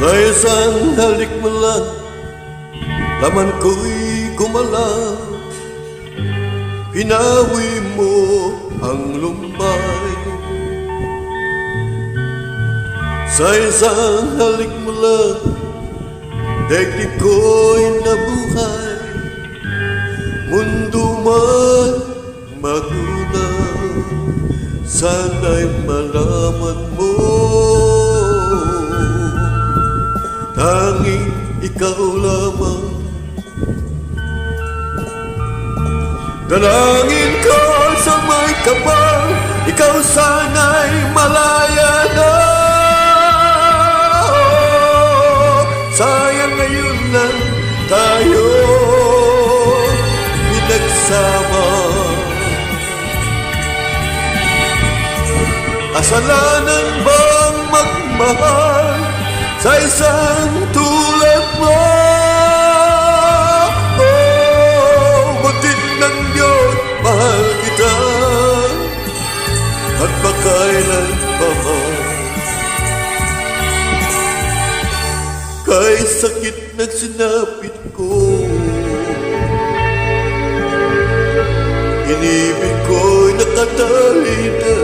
Sa isang halik mo lang Laman ko'y kumalang Pinawi mo ang lumbay Sa isang halik mo lang Daigdig ko'y nabuhay. Mundo man magulang Sana'y malaman mo Tanging ikaw lamang. Dalangin ko sa may kapal Ikaw sana'y malaya na. Sayang ngayon lang tayo pinagsama. Kasalanan bang magmahal sa isang Kay sakit ng sinapit ko. Inibig ko'y nakatali na.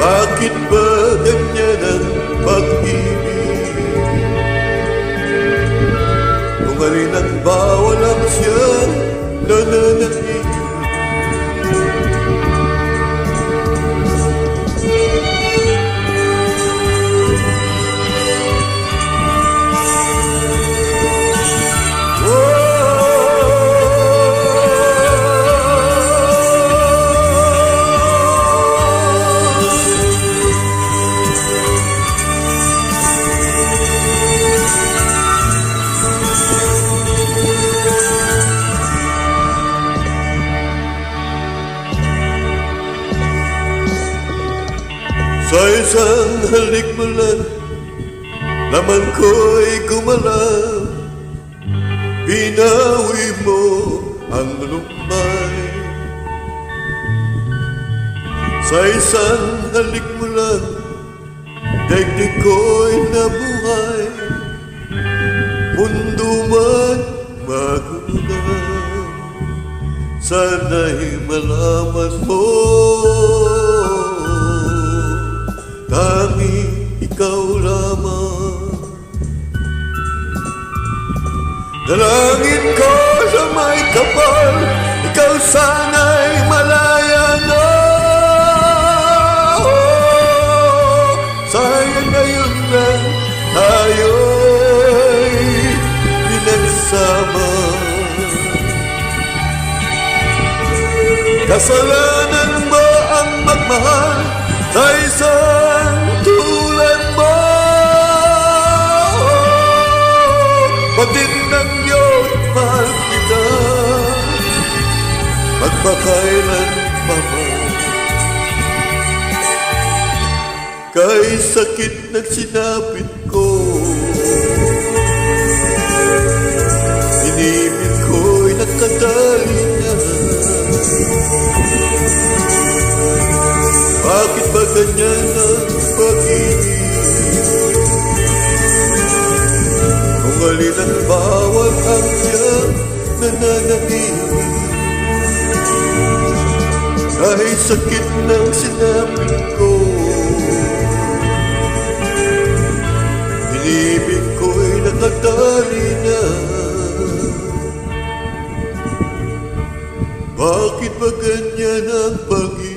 Bakit ba ganyan ang pag-ibig? Kung alin ang bawal ang siyang nananaig Sa isang halik mo lang Laman ko'y gumalaw Binawi mo ang lumbay Sa isang halik mo lang Daigdig ko'y nabuhay. Mundo man magulang Sana'y malaman mo ikaw lamang. Dalangin ko sa may kapal Ikaw sana'y malaya na. Oh, Sayang ngayon lang tayo'y pinagsama. Kasalanan mo ang magmahal Magpakailan pa man Kay sakit ng sinapit ko. Inibig ko'y nakadali na. Bakit ba ganyan ang pag-ibig? Kung alin ang bawal ang siyang nananahimik kahit sakit ng sinabi ko Inibig ko'y natagdali na Bakit ba ganyan ang pag-ibig?